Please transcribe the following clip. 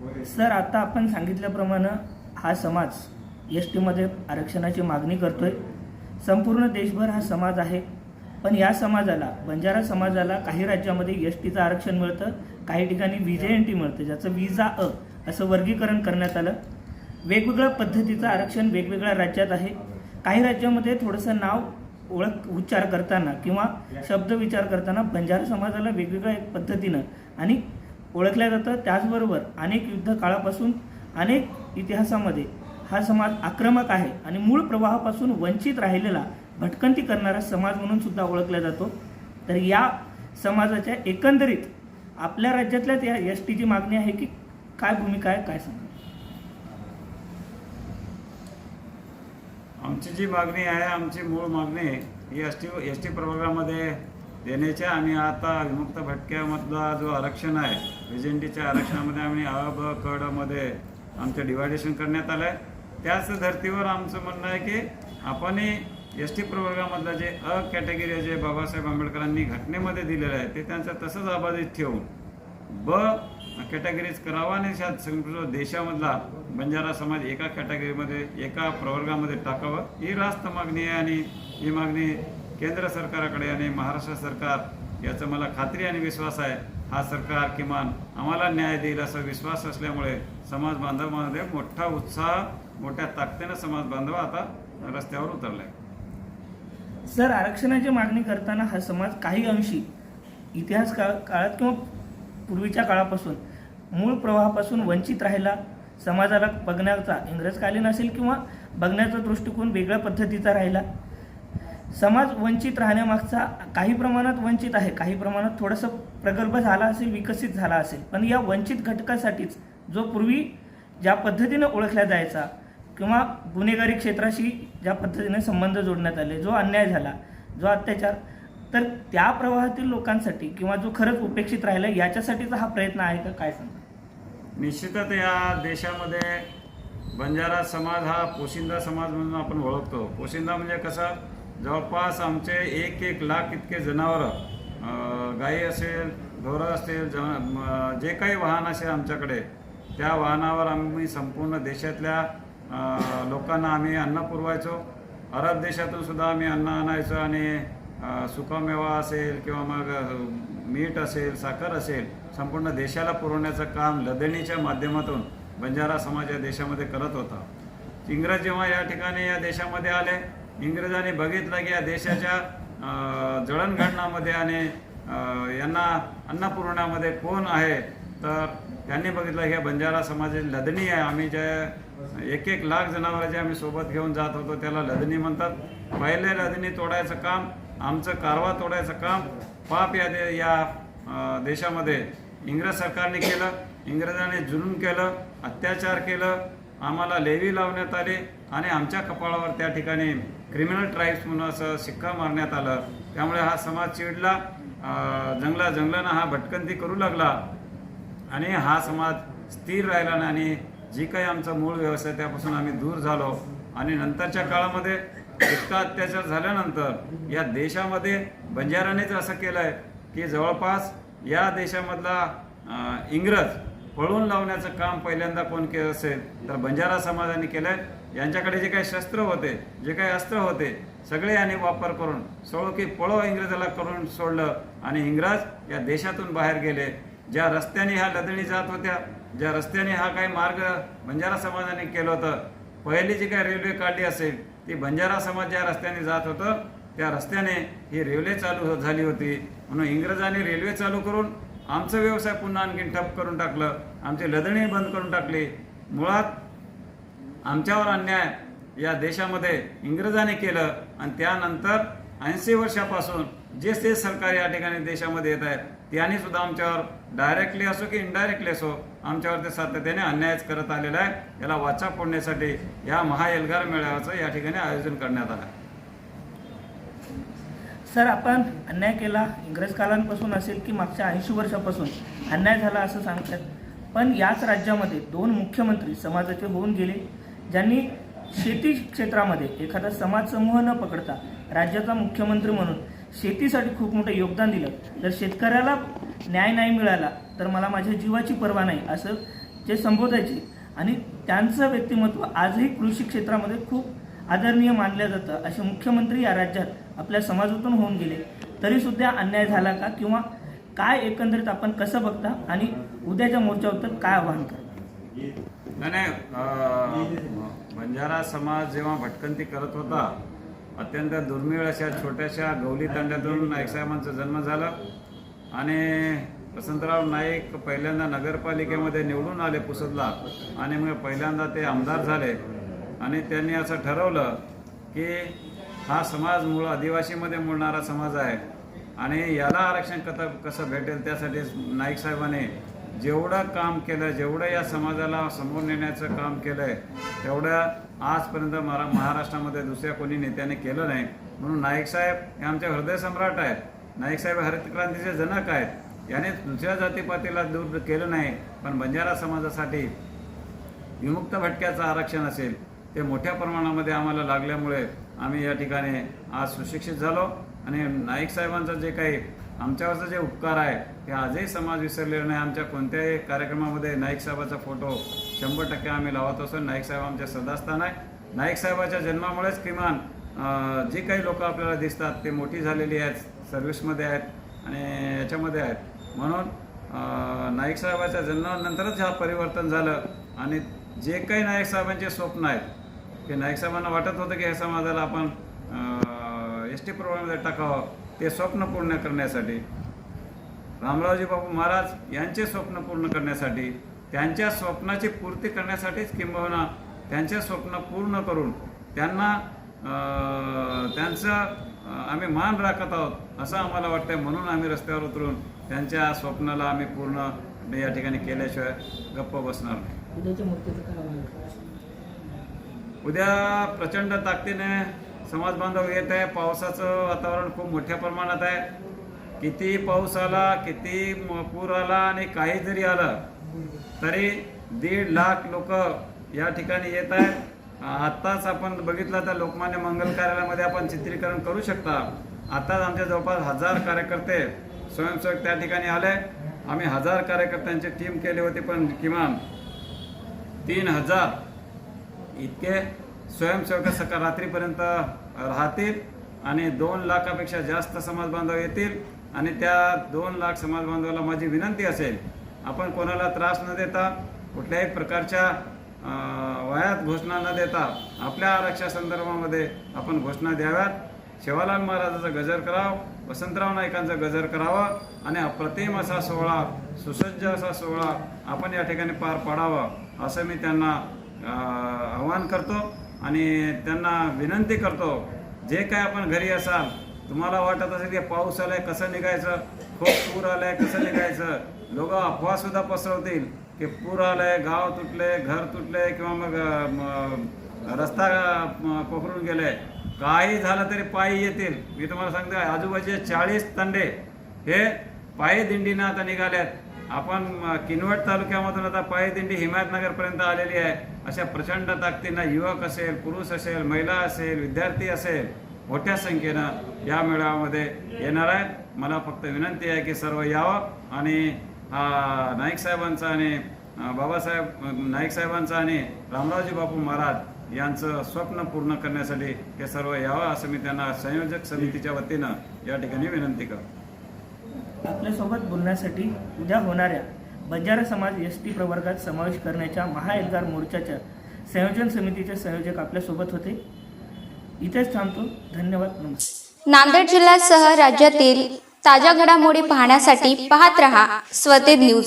Sir आता आपण सांगितल्याप्रमाणे हा समाज एस टीमध्ये आरक्षणाची मागणी करतोय. संपूर्ण देशभर हा समाज आहे. पण या समाजाला बंजारा समाजाला काही राज्यामध्ये एस टीचं आरक्षण मिळतं काही ठिकाणी विजे एन टी मिळतं ज्याचं विजा अ असं वर्गीकरण करण्यात आलं. वेगवेगळ्या पद्धतीचं आरक्षण वेगवेगळ्या राज्यात आहे. काही राज्यामध्ये थोडंसं नाव ओळख उच्चार करताना किंवा शब्द विचार करताना बंजारा समाजाला वेगवेगळ्या पद्धतीनं आणि ओळखल्या जातं. त्याचबरोबर अनेक युद्ध काळापासून अनेक इतिहासामध्ये हा समाज आक्रमक आहे आणि मूळ प्रवाहापासून वंचित राहिलेला भटकंती करणारा समाज म्हणून सुद्धा ओळखला जातो. तर या समाजाच्या एकंदरीत आपल्या राज्यातल्याच या एस टीची मागणी आहे की काय भूमिका आहे काय सांगा आमची जी मागणी आहे आमची मूळ मागणी ही एस टी एस टी प्रवर्गामध्ये देण्याच्या आणि आता विमुक्त भटक्यामधला जो आरक्षण आहे विजेंडीच्या आरक्षणामध्ये आम्ही अ ब क आमचं डिवायडेशन करण्यात आलं आहे त्याच धर्तीवर आमचं म्हणणं आहे की आपणही एस टी प्रवर्गामधलं जे अ कॅटेगरी जे बाबासाहेब आंबेडकरांनी घटनेमध्ये दिलेलं आहे ते त्यांचं तसंच अबाधित ठेवून ब कॅटेगरीज करावा आणि शा- संपूर्ण देशामधला बंजारा समाज एका कॅटेगरीमध्ये एका प्रवर्गामध्ये टाकावं. ही रास्त मागणी आहे आणि ही मागणी केंद्र सरकारकडे आणि महाराष्ट्र सरकार याचा मला खात्री आणि विश्वास आहे. हा सरकार किमान आम्हाला न्याय देईल असा विश्वास असल्यामुळे समाज बांधवांमध्ये मोठा उत्साह मोठ्या ताकदीनं समाज बांधव आता रस्त्यावर उतरलाय. सर आरक्षणाची मागणी करताना हा समाज काही अंशी इतिहास काळ काळात किंवा पूर्वीच्या काळापासून मूळ प्रवाहापासून वंचित राहिला समाजाला बघण्याचा इंग्रजकालीन असेल किंवा बघण्याचा दृष्टिकोन वेगळ्या पद्धतीचा राहिला समाज वंचित राहण्यामागचा काही प्रमाणात वंचित आहे काही प्रमाणात थोडंसं प्रगल्भ झाला असेल विकसित झाला असेल. पण या वंचित घटकासाठीच जो पूर्वी ज्या पद्धतीनं ओळखला जायचा किंवा गुन्हेगारी क्षेत्राशी ज्या पद्धतीने संबंध जोडण्यात आले जो अन्याय झाला जो अत्याचार तर त्या प्रवाहातील लोकांसाठी किंवा जो खरंच उपेक्षित राहिला याच्यासाठीचा हा प्रयत्न आहे का? काय सांगा निश्चितच या देशामध्ये बंजारा समाज हा पोशिंदा समाज म्हणून आपण ओळखतो. पोशिंदा म्हणजे कसं? जवळपास आमचे एक एक लाख इतके जनावरं गाई असेल ढोरं असतील ज जे काही वाहन असेल आमच्याकडे त्या वाहनावर आम्ही संपूर्ण देशातल्या लोकांना आम्ही अन्न पुरवायचो. अरब देशातून सुद्धा आम्ही अन्न आणायचो आणि सुकामेवा असेल किंवा मग मीठ असेल साखर असेल संपूर्ण देशाला पुरवण्याचं काम लदणीच्या माध्यमातून बंजारा समाज या देशामध्ये करत होता. इंग्रज जेव्हा या ठिकाणी या देशामध्ये आले इंग्रजांनी बघितलं की या देशाच्या जळणघडणामध्ये आणि यांना अन्नपूर्णामध्ये कोण आहे तर त्यांनी बघितलं की बंजारा समाज लदणी आहे. आम्ही जे एक एक लाख जनावरांचे जे आम्ही सोबत घेऊन जात होतो त्याला लदणी म्हणतात. पहिले लदणी तोडायचं काम आमचं कारवा तोडायचं काम पाप या दे या देशामध्ये इंग्रज सरकारने केलं इंग्रजांनी जुलूम केलं अत्याचार केलं आम्हाला लेवी लावण्यात आली आणि आमच्या कपाळावर त्या ठिकाणी क्रिमिनल ट्राईब्स म्हणून असं शिक्का मारण्यात आलं. त्यामुळे हा समाज चिडला. जंगला जंगलानं हा भटकंती करू लागला. आणि हा समाज स्थिर राहिला नाही आणि जी काही आमचा मूळ व्यवसाय त्यापासून आम्ही दूर झालो. आणि नंतरच्या काळामध्ये इतका अत्याचार झाल्यानंतर या देशामध्ये बंजारानेच असं केलं आहे की जवळपास या देशामधला इंग्रज पळून लावण्याचं काम पहिल्यांदा कोण केलं असेल तर बंजारा समाजाने केलंय. यांच्याकडे जे काही शस्त्र होते जे काही अस्त्र होते सगळे यांनी वापर करून सोडो की पळो इंग्रजाला करून सोडलं आणि इंग्रज या देशातून बाहेर गेले. ज्या रस्त्याने ह्या लदणी जात होत्या ज्या रस्त्याने हा काही मार्ग बंजारा समाजाने केलं होतं पहिली जी काही रेल्वे काढली असेल ती बंजारा समाज ज्या रस्त्याने जात होतं त्या रस्त्याने ही रेल्वे चालू झाली होती. म्हणून इंग्रजांनी रेल्वे चालू करून आमचा व्यवसाय पुन्हा आणखीन ठप करून टाकलं. आमची लदणे बंद करून टाकली. मुळात आमच्यावर अन्याय या देशामध्ये इंग्रजांनी केलं आणि त्यानंतर ऐंशी वर्षापासून जे ते सरकार या ठिकाणी देशामध्ये येत आहेत त्यांनी सुद्धा आमच्यावर डायरेक्टली असो की इनडायरेक्टली असो आमच्यावर ते सातत्याने अन्यायच करत आलेला आहे. याला वाचा फोडण्यासाठी या महाएल्गार मेळाव्याचं या ठिकाणी आयोजन करण्यात आलं. आहे सर आपण अन्याय केला इंग्रज कालांपासून असेल की मागच्या ऐंशी वर्षापासून अन्याय झाला असं सांगतात. पण याच राज्यामध्ये दोन मुख्यमंत्री समाजाचे होऊन गेले ज्यांनी शेती क्षेत्रामध्ये एखादा समाज समूह न पकडता राज्याचा मुख्यमंत्री म्हणून शेतीसाठी खूप मोठं योगदान दिलं. जर शेतकऱ्याला न्याय नाही मिळाला तर मला माझ्या जीवाची पर्वा नाही असं जे संबोधायचे. आणि त्यांचं व्यक्तिमत्व आजही कृषी क्षेत्रामध्ये खूप आदरणीय मानलं जातं असे मुख्यमंत्री या राज्यात आपल्या समाजातून होऊन गेले. तरीसुद्धा अन्याय झाला का? किंवा काय एकंदरीत आपण कसं बघता? आणि उद्याच्या मोर्चाबद्दल काय आव्हान करता? नाही नाही बंजारा समाज जेव्हा भटकंती करत होता अत्यंत दुर्मिळ अशा छोट्याशा गवली तांड्यातून नाईक साहेबांचा जन्म झाला. आणि वसंतराव नाईक पहिल्यांदा नगरपालिकेमध्ये निवडून आले पुसदला. आणि मग पहिल्यांदा ते आमदार झाले. आणि त्यांनी असं ठरवलं की हा समाज मूळ आदिवासीमध्ये मोडणारा समाज आहे. आणि याला आरक्षण कथा कसं भेटेल त्यासाठी नाईक साहेबांनी जेवढं काम केलं जेवढं या समाजाला समोर नेण्याचं काम केलं आहे तेवढं आजपर्यंत मरा महाराष्ट्रामध्ये दुसऱ्या कोणी नेत्याने केलं नाही. म्हणून नाईक साहेब हे आमचे हृदयसम्राट आहेत. नाईक साहेब हरितक्रांतीचे जनक आहेत. याने दुसऱ्या जातीपातीला दूर केलं नाही. पण बंजारा समाजासाठी विमुक्त भटक्याचं आरक्षण असेल. ते मोठ्या प्रमाणामध्ये आम्हाला लागल्यामुळे आम्ही या ठिकाणी आज सुशिक्षित झालो. आणि नाईक साहेबांचं जे काही आमच्यावरचं जे उपकार आहे ते आजही समाज विसरलेला नाही आमच्या कोणत्याही कार्यक्रमामध्ये नाईक साहेबाचा फोटो शंभर टक्के आम्ही लावत असतो. नाईक साहेब आमच्या सदास्थान आहे. नाईक साहेबाच्या जन्मामुळेच किमान जी काही लोकं आपल्याला दिसतात ते मोठी झालेली आहेत सर्व्हिसमध्ये आहेत आणि याच्यामध्ये आहेत. म्हणून नाईक साहेबाच्या जन्मानंतरच हा परिवर्तन झालं आणि जे काही नाईक साहेबांचे स्वप्न आहेत की नाईक साहेबांना वाटत होतं की ह्या समाजाला आपण एस टी प्रोग्राममध्ये टाकावं ते स्वप्न पूर्ण करण्यासाठी. रामरावजी बापू महाराज यांचे स्वप्न पूर्ण करण्यासाठी त्यांच्या स्वप्नाची पूर्ती करण्यासाठीच किंबहुना त्यांचे स्वप्न पूर्ण करून त्यांना त्यांचं आम्ही मान राखत आहोत असं आम्हाला वाटतंय. म्हणून आम्ही रस्त्यावर उतरून त्यांच्या स्वप्नाला आम्ही पूर्ण या ठिकाणी केल्याशिवाय गप्प बसणार नाही उद्याच्या मोर्चाचं काय आवाहन करता उद्या प्रचंड ताकदीने समाज बांधव येत आहे. पावसाचं वातावरण खूप मोठ्या प्रमाणात आहे. किती पाऊस आला किती म- पूर आला आणि काही जरी आलं तरी दीड लाख लोक या ठिकाणी येत आहेत. आत्ताच आपण बघितलं तर लोकमान्य मंगल कार्यालयामध्ये आपण चित्रीकरण करू शकता. आत्ताच आमच्या जवळपास हजार कार्यकर्ते स्वयंसेवक त्या ठिकाणी आले. आम्ही हजार कार्यकर्त्यांची टीम केली होती पण किमान तीन हजार इतके स्वयंसेवक सकाळ रात्रीपर्यंत राहतील आणि दोन लाखापेक्षा जास्त समाज बांधव येतील आणि त्या दोन लाख समाज बांधवाला माझी विनंती असेल आपण कोणाला त्रास न देता कुठल्याही प्रकारच्या वयात घोषणा न देता आपल्या आरक्षा संदर्भामध्ये आपण घोषणा द्याव्यात. शिवालाल महाराजाचा गजर करावं वसंतराव नाईकांचा गजर करावं आणि अप्रतिम असा सोहळा सुसज्ज असा सोहळा आपण या ठिकाणी पार पाडावा असं मी त्यांना आवाहन करतो आणि त्यांना विनंती करतो जे काय आपण घरी असाल तुम्हाला वाटत असेल की पाऊस आलाय कसं निघायचं? खूप पूर आलाय कसं निघायचं? लोक अफवासुद्धा पसरवतील की पूर आलाय गाव तुटले घर तुटले किंवा मग रस्ता पोखरून गेले काही झालं तरी पायी येतील. मी तुम्हाला सांगतो आजूबाजूचे चाळीस तंडे हे पायी दिंडीनं आता निघाल्यात आपण किनवट तालुक्यामधून आता पायी दिंडी हिमायतनगरपर्यंत आलेली आहे. अशा प्रचंड ताकदीनं युवक असेल पुरुष असेल महिला असेल विद्यार्थी असेल मोठ्या संख्येनं या मेळाव्यामध्ये येणार आहेत. मला फक्त विनंती आहे की सर्व यावं आणि नाईक साहेबांचा आणि बाबासाहेब नाईक साहेबांचा आणि रामरावजी बापू महाराज यांचं स्वप्न पूर्ण करण्यासाठी हे सर्व यावं असं मी त्यांना संयोजक समितीच्या वतीनं या ठिकाणी विनंती करतो. आपल्यासोबत बोलण्यासाठी उद्या होणाऱ्या बंजारा समाज एस टी प्रवर्गात समावेश करण्याच्या महाएल्गार मोर्चाच्या संयोजन समितीचे संयोजक आपल्यासोबत होते. इथेच थांबतो. धन्यवाद. नमस्कार. नांदेड जिल्ह्यासह राज्यातील ताज्या घडामोडी पाहण्यासाठी पाहत रहा स्वते न्यूज.